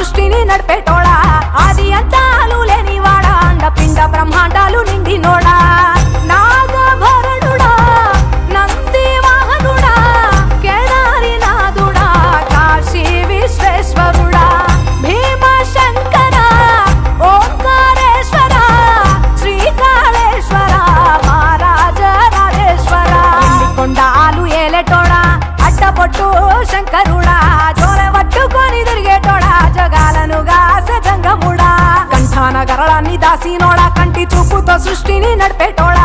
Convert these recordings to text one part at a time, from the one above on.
సృష్టిని నడిపేటోడా దాసినోడా కంటి చూపుతో సృష్టిని నడిపేటోడా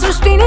చూపుతో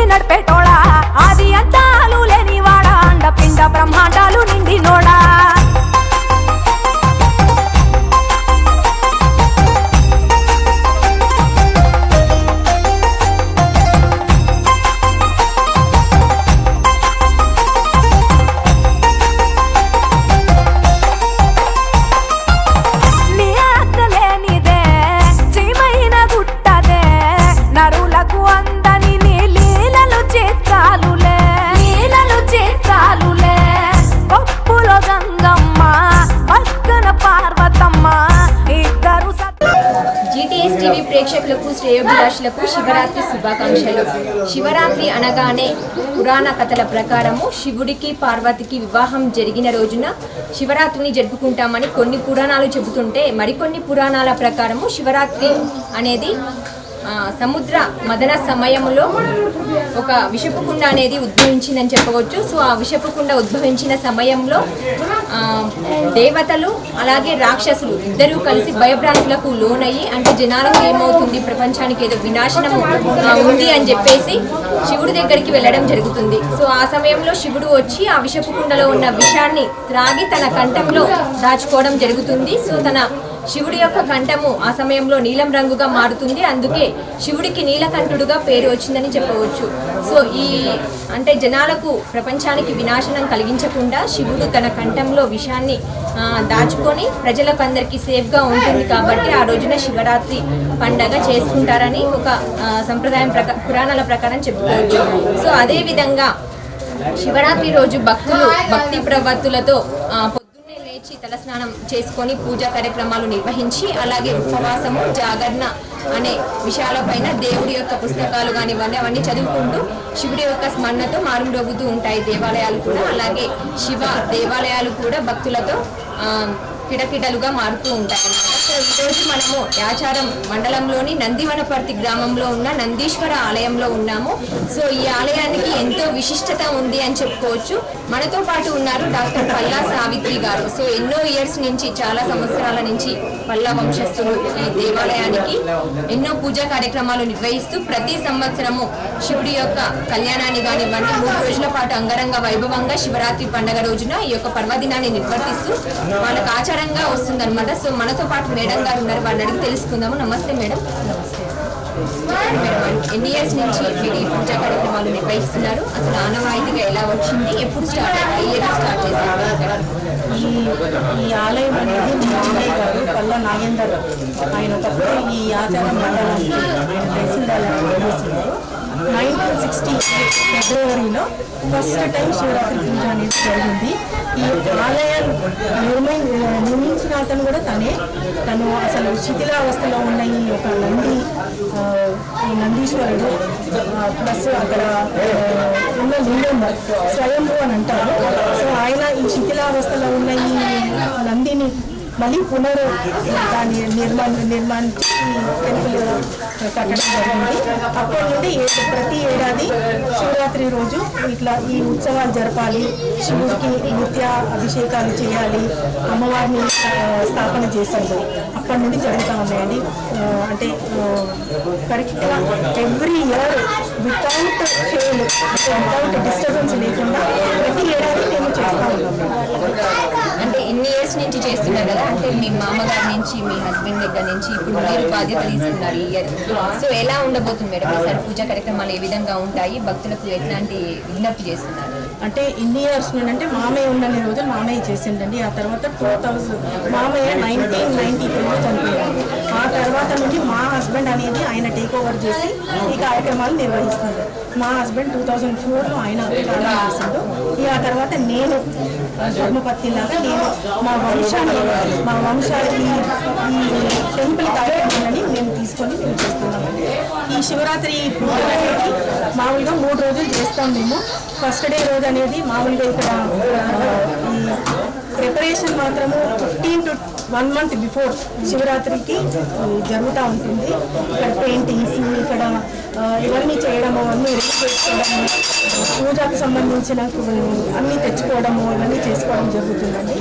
భాషలకు శివరాత్రి శుభాకాంక్షలు. శివరాత్రి అనగానే పురాణ కథల ప్రకారము శివుడికి పార్వతికి వివాహం జరిగిన రోజున శివరాత్రిని జరుపుకుంటామని కొన్ని పురాణాలు చెబుతుంటే మరికొన్ని పురాణాల ప్రకారము శివరాత్రి అనేది సముద్ర మదన సమయంలో ఒక విషపు కుండ అనేది ఉద్భవించిందని చెప్పవచ్చు. సో ఆ విషపు కుండ ఉద్భవించిన సమయంలో దేవతలు అలాగే రాక్షసులు ఇద్దరూ కలిసి భయభ్రాంతులకు లోనయ్యి అంటే జనాలకు ఏమవుతుంది? ప్రపంచానికి ఏదో వినాశనం ఉంది అని చెప్పేసి శివుడి దగ్గరికి వెళ్ళడం జరుగుతుంది. సో ఆ సమయంలో శివుడు వచ్చి ఆ విషపు కుండలో ఉన్న విషాన్ని త్రాగి తన కంఠంలో దాచుకోవడం జరుగుతుంది. సో తన శివుడి యొక్క కంఠము ఆ సమయంలో నీలం రంగుగా మారుతుంది. అందుకే శివుడికి నీలకంఠుడుగా పేరు వచ్చిందని చెప్పవచ్చు. సో ఈ అంటే జనాలకు ప్రపంచానికి వినాశనం కలిగించకుండా శివుడు తన కంఠంలో విషాన్ని దాచుకొని ప్రజలకు అందరికీ సేఫ్గా ఉంటుంది కాబట్టి ఆ రోజున శివరాత్రి పండగ చేసుకుంటారని ఒక సంప్రదాయం ప్రకా పురాణాల ప్రకారం చెప్పుకోవచ్చు. సో అదేవిధంగా శివరాత్రి రోజు భక్తులు భక్తి ప్రవర్తులతో లేచి తలస్నానం చేసుకొని పూజా కార్యక్రమాలు నిర్వహించి అలాగే ఉపవాసము జాగరణ అనే విషయాలపైన దేవుడి యొక్క పుస్తకాలు కానివ్వండి అవన్నీ చదువుకుంటూ శివుడి యొక్క స్మరణతో మారుమ్రోగుతూ ఉంటాయి దేవాలయాలు కూడా. అలాగే శివ దేవాలయాలు కూడా భక్తులతో కిడకిడలుగా కిటకిటలుగా మారుతూ ఉంటాయి. సో ఈరోజు మనము యాచారం మండలంలోని నందివనపర్తి గ్రామంలో ఉన్న నందీశ్వర ఆలయంలో ఉన్నాము. సో ఈ ఆలయానికి ఎంతో విశిష్టత ఉంది అని చెప్పుకోవచ్చు. మనతో పాటు ఉన్నారు డాక్టర్ పల్లా సావిత్రి గారు. సో ఎన్నో ఇయర్స్ నుంచి చాలా సంవత్సరాల నుంచి పల్లా వంశస్థులు ఈ దేవాలయానికి ఎన్నో పూజా కార్యక్రమాలు నిర్వహిస్తూ ప్రతి సంవత్సరము శివుడి యొక్క కళ్యాణాన్ని కానివ్వండి మూడు రోజుల పాటు అంగరంగ వైభవంగా శివరాత్రి పండగ రోజున ఈ యొక్క పర్వదినాన్ని నిర్వర్తిస్తూ వాళ్ళకి ఆచారంగా వస్తుందన్నమాట. సో మనతో పాటు మేడం గారు ఉన్నారు. వారిని అడిగి తెలుసుకుందాము. నమస్తే మేడం. ఎన్ని ఇయర్స్ నుంచి మీరు ఈ పూజా కార్యక్రమాలు నిర్వహిస్తున్నారు? అసలు ఆనవాయితీగా ఎలా వచ్చింది? ఎప్పుడు స్టార్ట్ ఇయర్ స్టార్ట్ చేశారు? ఈ ఆలయం అనేది మా మామయ్య గారు పల్ల నాగేందర్ ఆయన ఒకప్పుడు ఈ ఆచార మండలానికి ఆయన తహసీల్దార్ నైన్టీన్ సిక్స్టీ ఫిబ్రవరిలో ఫస్ట్ టైం శివరాత్రి పూజ అనేది జరిగింది. ఈ నిర్మి నిర్మించిన అతను కూడా తనే. తను అసలు శిథిలావస్థలో ఉన్న ఈ ఒక నంది నందీశ్వరుడు ప్లస్ అక్కడ ఉన్న లింగం స్వయంభూ అని అంటారు. సో ఆయన ఈ శిథిలావస్థలో ఉన్న ఈ నందిని మళ్ళీ పునరు దాని నిర్మాణ నిర్మాణించి టెంపుల్ కట్టడం జరిగింది. అప్పటి నుండి ప్రతి ఏడాది శివరాత్రి రోజు ఇట్లా ఈ ఉత్సవాలు జరపాలి. శివుడికి నిత్య అభిషేకాలు చేయాలి. అమ్మవారిని స్థాపన చేశారు. అప్పటి నుండి జరుగుతూ ఉన్నాయండి. అంటే కరెక్ట్గా every year without fail without disturbance లేకుండా ప్రతి ఏడాది మేము చేస్తూ ఉన్నాం. ఇన్ని ఎన్ని ఇయర్స్ నుంచి చేస్తున్నారు కదా? అంటే మీ మామగారి నుంచి మీ హస్బెండ్ దగ్గర నుంచి ఇప్పుడు మీరు బాధ్యత తీసుకున్నారు ఈ ఇయర్ సో ఎలా ఉండబోతుంది మేడం? ఈసారి పూజా కార్యక్రమాలు ఏ విధంగా ఉంటాయి? భక్తులకు ఎట్లాంటి విజ్ఞప్తి చేస్తున్నారు? అంటే ఇన్ని ఇయర్స్ నుండి అంటే మామయ్య ఉన్న రోజు మామయ్య చేసిండండి ఆ తర్వాత టూ థౌజండ్ మామయ్య నైన్టీన్ నైన్టీ టూలో చనిపోయారు ఆ తర్వాత నుండి మా హస్బెండ్ అనేది ఆయన టేక్ ఓవర్ చేసి ఈ కార్యక్రమాలు నిర్వహిస్తున్నారు. మా హస్బెండ్ టూ థౌజండ్ ఫోర్లో ఆయన ప్రారంభం ఇక ఆ తర్వాత నేను ధర్మపత్ని లాగా నేను మా వంశాన్ని మా వంశాన్ని ఈ టెంపుల్ కార్యక్రమాలని మేము తీసుకొని మేము చేస్తున్నామండి ఈ శివరాత్రి పూజ అనేది మామూలుగా మూడు రోజులు చేస్తాం మేము. ఫస్ట్ డే రోజు అనేది మామూలుగా ఇక్కడ ప్రిపరేషన్ మాత్రము fifteen to one month before శివరాత్రికి జరుగుతూ ఉంటుంది. ఇక్కడ పెయింటింగ్స్ ఇక్కడ ఇవన్నీ చేయడము అన్నీ రెడీ చేసుకోవడము పూజకు సంబంధించిన అన్నీ తెచ్చుకోవడము ఇవన్నీ చేసుకోవడం జరుగుతుందండి.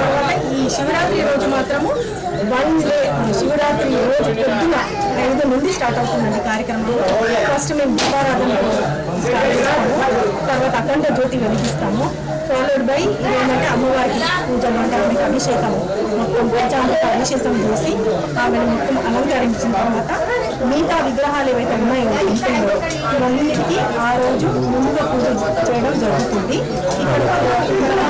తర్వాత ఈ శివరాత్రి రోజు మాత్రము వన్ డే శివరాత్రి రోజు పొద్దున ఐదు నుండి స్టార్ట్ అవుతుందండి కార్యక్రమం. ఫస్ట్ మేము దీపారాధన స్టార్ట్ చేస్తాము. తర్వాత అఖండ జ్యోతి వెలిగిస్తాము. ఫాలోడ్ బై ఏంటంటే అమ్మవారికి పూజ అంటే ఆమెకి అభిషేకం మొత్తం పంచామృత అభిషేకం చేసి ఆమెను మొత్తం అలంకరించిన తర్వాత మిగతా విగ్రహాలు ఏవైతే ఉన్నాయో ఇంట్లో ఇవన్నిటికీ ఆ రోజు ముందుగా పూజ చేయడం జరుగుతుంది. ఇక్కడ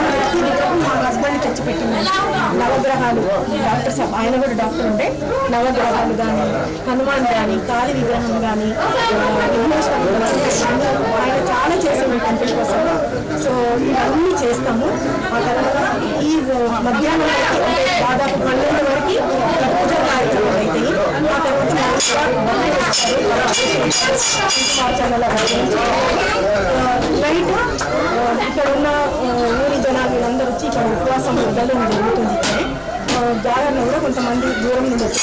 ప్రతి మా హస్బెండ్ తెచ్చిపెట్టిందండి నవగ్రహాలు డాక్టర్ సాబ్ ఆయన కూడా డాక్టర్ ఉండే నవగ్రహాలు కానీ హనుమాన్ కానీ కాళీ విగ్రహం కానీ ఆయన చాలా చేసింది కంపెనీ కోసం సో ఇవన్నీ చేస్తాము ఆ తర్వాత ఈ మధ్యాహ్నం దాదాపు పన్నెండు వరకు పూజ కార్యక్రమాలు అవుతాయి ఆ తర్వాత నైట్ ఇక్కడ ఉన్న కొంచెం ఉపవాసం ఉండడం జరుగుతుంది కానీ ఆ, కూడా కొంతమంది దూరం నుండి వచ్చి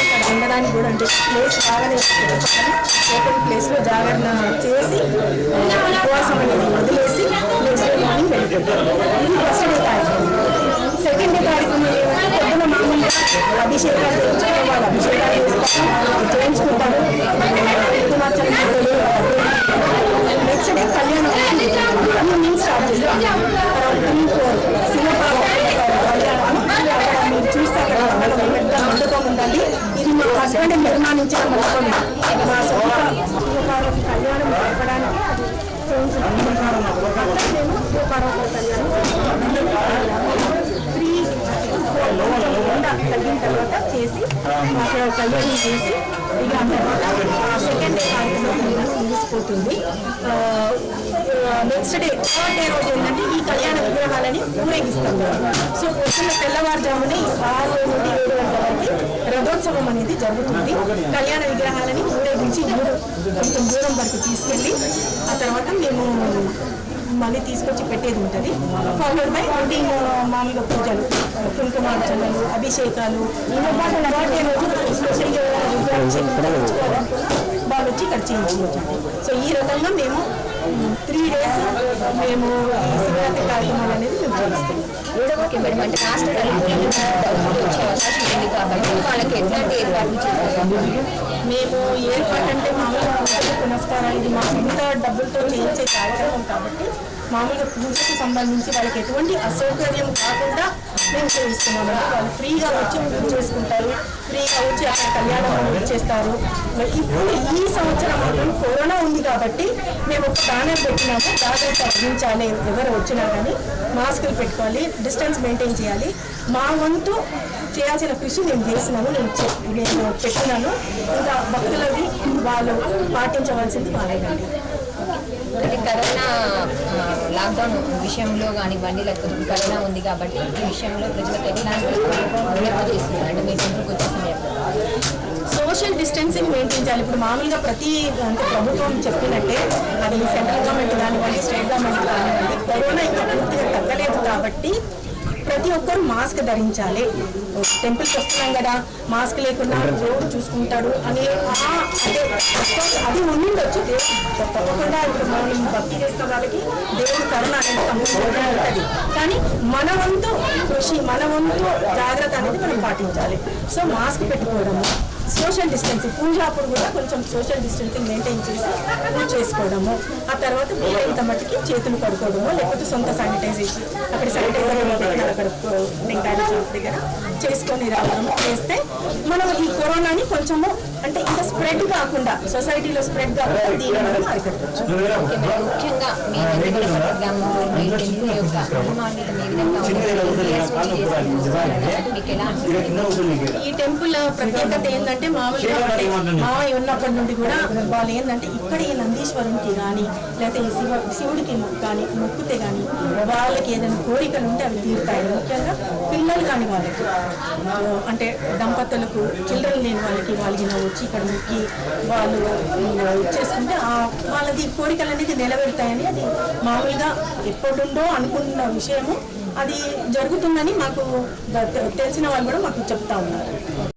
ఇక్కడ ఉండడానికి కూడా అంటే ప్లేస్ బాగానే ఓపెన్ ప్లేస్లో జాగరణ చేసి ఉపవాసం అనేది వదిలేసి నెక్స్ట్ డే మార్నింగ్ వెళ్ళిపోతారు. ఇది ఫస్ట్ డే కార్యక్రమం. సెకండ్ డే కార్యక్రమం ఏమంటే పొద్దున మామూలుగా అభిషేకాలు చేయించుకునే వాళ్ళు అభిషేకాలు చేస్తారు చేయించుకుంటారు హిమాచల్ నెక్స్ట్ డే కళ్యాణం ఈవినింగ్ స్టార్ట్ చేస్తాం తర్వాత త్రీ ఫోర్ శివపాల కళ్యాణం అక్కడ మీరు చూస్తే అక్కడ మండపం పెద్ద మండపం ఉందండి ఇది మా హస్బెండ్ నిర్మాణించిన మండపం ఇది మా సొంత శివపార్వతి కళ్యాణం జరపడానికి అది చేయించుకుంటున్నాం అక్కడ మేము శివపార్వతి కళ్యాణం త్రీ ఎండ తగ్గిన తర్వాత చేసి అక్కడ కళ్యాణం చేసి ఇక ఆ తర్వాత సెకండ్ డే జరుగుతుంది. నెక్స్ట్ డే థర్డ్ డే రోజు ఏంటంటే ఈ కళ్యాణ విగ్రహాలని ఊరేగిస్తాం సో పొద్దున్న తెల్లవారుజామున ఈ ఆరు నుండి ఏడు గంటల వరకు రథోత్సవం అనేది జరుగుతుంది. కళ్యాణ విగ్రహాలని ఊరేగించి ఊరు కొంచెం దూరం వరకు తీసుకెళ్ళి ఆ తర్వాత మేము మళ్ళీ తీసుకొచ్చి పెట్టేది ఉంటుంది. ఫాలోడ్ బై రొటీన్ మామూలుగా పూజలు. కుంకుమార్చనలు అభిషేకాలు రోజు స్పెషల్గా వాళ్ళు వచ్చి ఇక్కడ చేయించుకోవచ్చు సో ఈ రకంగా మేము త్రీ డేస్ మేము శివరాత్రి కార్యక్రమాలు అనేది మేము చేస్తాం. ఓకే మేడం అంటే రాష్ట్ర డబ్బులు వచ్చే అవకాశం ఉంది కాబట్టి వాళ్ళకి ఎట్లాంటి ఏర్పాట్లు మేము ఏర్పాటు అంటే మామూలుగా పూజలు పునస్కారాలు ఇది మా సొంత డబ్బులతో చేయించే కార్యక్రమం కాబట్టి మామూలుగా పూజకు సంబంధించి వాళ్ళకి ఎటువంటి అసౌకర్యం కాకుండా మేము చేయిస్తున్నాం వాళ్ళు ఫ్రీగా వచ్చి పూజ చేసుకుంటారు ఫ్రీగా వచ్చి అక్కడ కళ్యాణం చేస్తారు ఇప్పుడు ఈ సంవత్సరం మాత్రం కరోనా ఉంది కాబట్టి మేము ఒక బ్యానర్ పెట్టినాము జాగ్రత్త వహించాలి ఎవరు వచ్చినా కానీ మాస్కులు పెట్టుకోవాలి. డిస్టెన్స్ మెయింటైన్ చేయాలి. మా వంతు చేయాల్సిన కృషి నేను చేసినాను నేను నేను పెట్టినాను ఇంకా భక్తులకి వాళ్ళు పాటించవలసింది వాళ్ళేనండి అంటే కరోనా లాక్డౌన్ విషయంలో కానివ్వండి లేకపోతే కరోనా ఉంది కాబట్టి ఈ విషయంలో ప్రజలకు ఎట్లాంటి చేస్తున్నారు? అంటే మీ సోషల్ డిస్టెన్సింగ్ మెయింటైన్ చేయాలి. ఇప్పుడు మామూలుగా ప్రతి అంటే ప్రభుత్వం చెప్పినట్టే అది సెంట్రల్ గవర్నమెంట్ కానివ్వండి స్టేట్ గవర్నమెంట్ కానివ్వండి కరోనా ఇంకా కాబట్టి ప్రతి ఒక్కరు మాస్క్ ధరించాలి. టెంపుల్కి వస్తున్నాం కదా మాస్క్ లేకుండా దేవుడు చూసుకుంటాడు అని ఆ అది ఉండిండొచ్చు. దేవుడు తప్పకుండా ఇప్పుడు మనం భక్తి చేస్తున్న వాళ్ళకి దేవుడు కరుణ అనేది కంపల్సరీగా ఉంటుంది. కానీ మన వంతు కృషి మన వంతు జాగ్రత్త అనేది మనం పాటించాలి. సో మాస్క్ పెట్టుకోవడము సోషల్ డిస్టెన్సింగ్ పూజ అప్పుడు కూడా కొంచెం సోషల్ డిస్టెన్సింగ్ మెయింటైన్ చేసి పూజ చేసుకోవడము. ఆ తర్వాత వీలైనంత మట్టుకి చేతులు కడుక్కోవడము లేకపోతే సొంత శానిటైజేషన్ అక్కడ శానిటైజర్ అక్కడ వెంకాయ షాప్ దగ్గర చేసుకొని రావడం చేస్తే మనం ఈ కరోనాని కొంచెము అంటే ఇంకా స్ప్రెడ్ కాకుండా సొసైటీలో స్ప్రెడ్ కాకుండా దీన్ని మనం అరికట్టవచ్చు ముఖ్యంగా మీ దగ్గర యొక్క విధంగా ఈ టెంపుల్ ప్రత్యేకత ఏంటంటే మామూలుగా అంటే మామయ్య ఉన్నప్పటి నుండి కూడా వాళ్ళు ఏంటంటే ఇక్కడ ఈ నందీశ్వరునికి కానీ లేకపోతే ఈ శివ శివుడికి కానీ మొక్కుతే కానీ వాళ్ళకి ఏదైనా కోరికలు ఉంటే అవి తీరుతాయి. ముఖ్యంగా పిల్లలు కాని వాళ్ళకి. అంటే దంపతులకు చిల్డ్రన్ లేని వాళ్ళకి వాళ్ళకి వచ్చి ఇక్కడ మొక్కి వాళ్ళు చేసుకుంటే ఆ వాళ్ళది కోరికలు అనేది నిలబెడతాయని అది మామూలుగా ఎప్పుడుండో అనుకుంటున్న విషయము. అది జరుగుతుందని మాకు తెలిసిన వాళ్ళు కూడా మాకు చెప్తా ఉన్నారు.